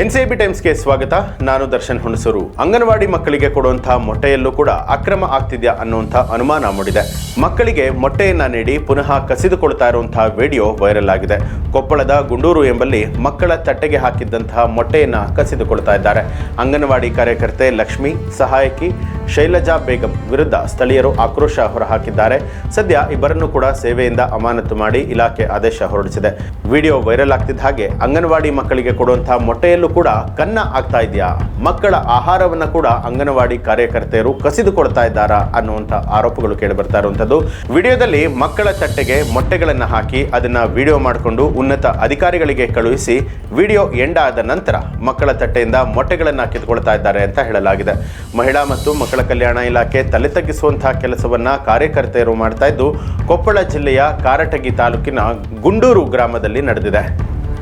NCB ಟೈಮ್ಸ್ಗೆ ಸ್ವಾಗತ. ನಾನು ದರ್ಶನ್ ಹುಣಸೂರು. ಅಂಗನವಾಡಿ ಮಕ್ಕಳಿಗೆ ಕೊಡುವಂತಹ ಮೊಟ್ಟೆಯಲ್ಲೂ ಕೂಡ ಅಕ್ರಮ ಆಗ್ತಿದೆಯಾ ಅನ್ನುವಂಥ ಅನುಮಾನ ಮೂಡಿದೆ. ಮಕ್ಕಳಿಗೆ ಮೊಟ್ಟೆಯನ್ನ ನೀಡಿ ಪುನಃ ಕಸಿದುಕೊಳ್ತಾ ಇರುವಂತಹ ವಿಡಿಯೋ ವೈರಲ್ ಆಗಿದೆ. ಕೊಪ್ಪಳದ ಗುಂಡೂರು ಎಂಬಲ್ಲಿ ಮಕ್ಕಳ ತಟ್ಟೆಗೆ ಹಾಕಿದ್ದಂತಹ ಮೊಟ್ಟೆಯನ್ನ ಕಸಿದುಕೊಳ್ತಾ ಇದ್ದಾರೆ. ಅಂಗನವಾಡಿ ಕಾರ್ಯಕರ್ತೆ ಲಕ್ಷ್ಮಿ, ಸಹಾಯಕಿ ಶೈಲಜಾ ಬೇಗಂ ವಿರುದ್ಧ ಸ್ಥಳೀಯರು ಆಕ್ರೋಶ ಹೊರಹಾಕಿದ್ದಾರೆ. ಸದ್ಯ ಇಬ್ಬರನ್ನು ಕೂಡ ಸೇವೆಯಿಂದ ಅಮಾನತು ಮಾಡಿ ಇಲಾಖೆ ಆದೇಶ ಹೊರಡಿಸಿದೆ. ವಿಡಿಯೋ ವೈರಲ್ ಆಗ್ತಿದ್ದ ಹಾಗೆ ಅಂಗನವಾಡಿ ಮಕ್ಕಳಿಗೆ ಕೊಡುವಂತಹ ಮೊಟ್ಟೆಯಲ್ಲೂ ಕೂಡ ಕನ್ನ ಆಗ್ತಾ ಇದೆಯಾ? ಮಕ್ಕಳ ಆಹಾರವನ್ನ ಕೂಡ ಅಂಗನವಾಡಿ ಕಾರ್ಯಕರ್ತೆಯರು ಕಸಿದುಕೊಳ್ತಾ ಇದ್ದಾರಾ ಅನ್ನುವಂಥ ಆರೋಪಗಳು ಕೇಳಿ ಬರ್ತಾ ಇರುವಂಥದ್ದು. ವಿಡಿಯೋದಲ್ಲಿ ಮಕ್ಕಳ ತಟ್ಟೆಗೆ ಮೊಟ್ಟೆಗಳನ್ನು ಹಾಕಿ ಅದನ್ನ ವಿಡಿಯೋ ಮಾಡಿಕೊಂಡು ಉನ್ನತ ಅಧಿಕಾರಿಗಳಿಗೆ ಕಳುಹಿಸಿ ವಿಡಿಯೋ ಎಂಡ್ ಆದ ನಂತರ ಮಕ್ಕಳ ತಟ್ಟೆಯಿಂದ ಮೊಟ್ಟೆಗಳನ್ನು ಕಿತ್ಕೊಳ್ತಾ ಇದ್ದಾರೆ ಅಂತ ಹೇಳಲಾಗಿದೆ. ಮಹಿಳಾ ಮತ್ತು ಮಕ್ಕಳ ಕಲ್ಯಾಣ ಇಲಾಖೆ ತಲೆ ತಗ್ಗಿಸುವಂತಹ ಕೆಲಸವನ್ನ ಕಾರ್ಯಕರ್ತೆಯರು ಮಾಡ್ತಾ ಇದ್ದು ಕೊಪ್ಪಳ ಜಿಲ್ಲೆಯ ಕಾರಟಗಿ ತಾಲೂಕಿನ ಗುಂಡೂರು ಗ್ರಾಮದಲ್ಲಿ ನಡೆದಿದೆ.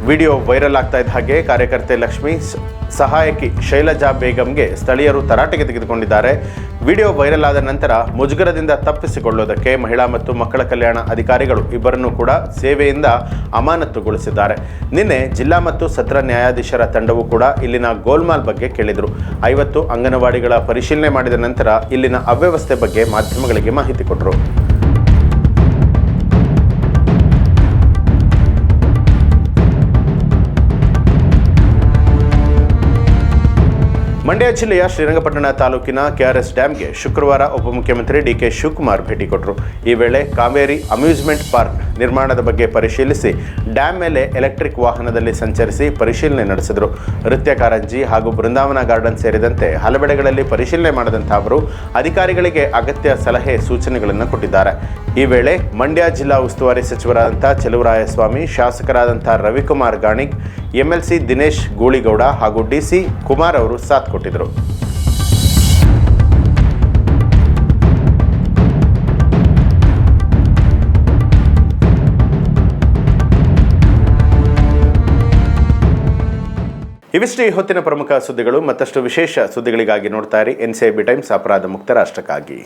ವಿಡಿಯೋ ವೈರಲ್ ಆಗ್ತಾ ಇದ್ದ ಹಾಗೆ ಕಾರ್ಯಕರ್ತೆ ಲಕ್ಷ್ಮಿ ಸಹಾಯಕಿ ಶೈಲಜಾ ಬೇಗಂಗೆ ಸ್ಥಳೀಯರು ತರಾಟೆಗೆ ತೆಗೆದುಕೊಂಡಿದ್ದಾರೆ. ವಿಡಿಯೋ ವೈರಲ್ ಆದ ನಂತರ ಮುಜುಗರದಿಂದ ತಪ್ಪಿಸಿಕೊಳ್ಳೋದಕ್ಕೆ ಮಹಿಳಾ ಮತ್ತು ಮಕ್ಕಳ ಕಲ್ಯಾಣ ಅಧಿಕಾರಿಗಳು ಇಬ್ಬರನ್ನು ಕೂಡ ಸೇವೆಯಿಂದ ಅಮಾನತುಗೊಳಿಸಿದ್ದಾರೆ. ನಿನ್ನೆ ಜಿಲ್ಲಾ ಮತ್ತು ಸತ್ರ ನ್ಯಾಯಾಧೀಶರ ತಂಡವು ಕೂಡ ಇಲ್ಲಿನ ಗೋಲ್ಮಾಲ್ ಬಗ್ಗೆ ಕೇಳಿದರು. ಐವತ್ತು ಅಂಗನವಾಡಿಗಳ ಪರಿಶೀಲನೆ ಮಾಡಿದ ನಂತರ ಇಲ್ಲಿನ ಅವ್ಯವಸ್ಥೆ ಬಗ್ಗೆ ಮಾಧ್ಯಮಗಳಿಗೆ ಮಾಹಿತಿ ಕೊಟ್ಟರು ಮಂಡ್ಯ ಜಿಲ್ಲೆಯ ಶ್ರೀರಂಗಪಟ್ಟಣ ತಾಲೂಕಿನ ಕೆಆರ್ಎಸ್ ಡ್ಯಾಂಗೆ ಶುಕ್ರವಾರ ಉಪಮುಖ್ಯಮಂತ್ರಿ ಡಿಕೆ ಶಿವಕುಮಾರ್ ಭೇಟಿ ಕೊಟ್ಟರು. ಈ ವೇಳೆ ಕಾವೇರಿ ಅಮ್ಯೂಸ್ಮೆಂಟ್ ಪಾರ್ಕ್ ನಿರ್ಮಾಣದ ಬಗ್ಗೆ ಪರಿಶೀಲಿಸಿ, ಡ್ಯಾಮ್ ಮೇಲೆ ಎಲೆಕ್ಟ್ರಿಕ್ ವಾಹನದಲ್ಲಿ ಸಂಚರಿಸಿ ಪರಿಶೀಲನೆ ನಡೆಸಿದರು. ನೃತ್ಯ ಕಾರಂಜಿ ಹಾಗೂ ಬೃಂದಾವನ ಗಾರ್ಡನ್ ಸೇರಿದಂತೆ ಹಲವೆಡೆಗಳಲ್ಲಿ ಪರಿಶೀಲನೆ ಮಾಡಿದಂಥ ಅವರು ಅಧಿಕಾರಿಗಳಿಗೆ ಅಗತ್ಯ ಸಲಹೆ ಸೂಚನೆಗಳನ್ನು ಕೊಟ್ಟಿದ್ದಾರೆ. ಈ ವೇಳೆ ಮಂಡ್ಯ ಜಿಲ್ಲಾ ಉಸ್ತುವಾರಿ ಸಚಿವರಾದಂಥ ಚೆಲುವರಾಯಸ್ವಾಮಿ, ಶಾಸಕರಾದಂಥ ರವಿಕುಮಾರ್ ಗಾಣಿಗ್ ಎಂಎಲ್ಸಿ ದಿನೇಶ್ ಗೂಳಿಗೌಡ ಹಾಗೂ ಡಿಸಿ ಕುಮಾರ್ ಅವರು ಸಾಥ್ ಕೊಟ್ಟಿದ್ದರು. ಇವಿಷ್ಟು ಈ ಹೊತ್ತಿನ ಪ್ರಮುಖ ಸುದ್ದಿಗಳು, ಮತ್ತಷ್ಟು ವಿಶೇಷ ಸುದ್ದಿಗಳಿಗಾಗಿ ನೋಡ್ತಾ ಇರಿ ಎನ್ ಬಿ ಟೈಮ್ಸ್ ಅಪರಾಧ ಮುಕ್ತ ರಾಷ್ಟ್ರಕ್ಕಾಗಿ.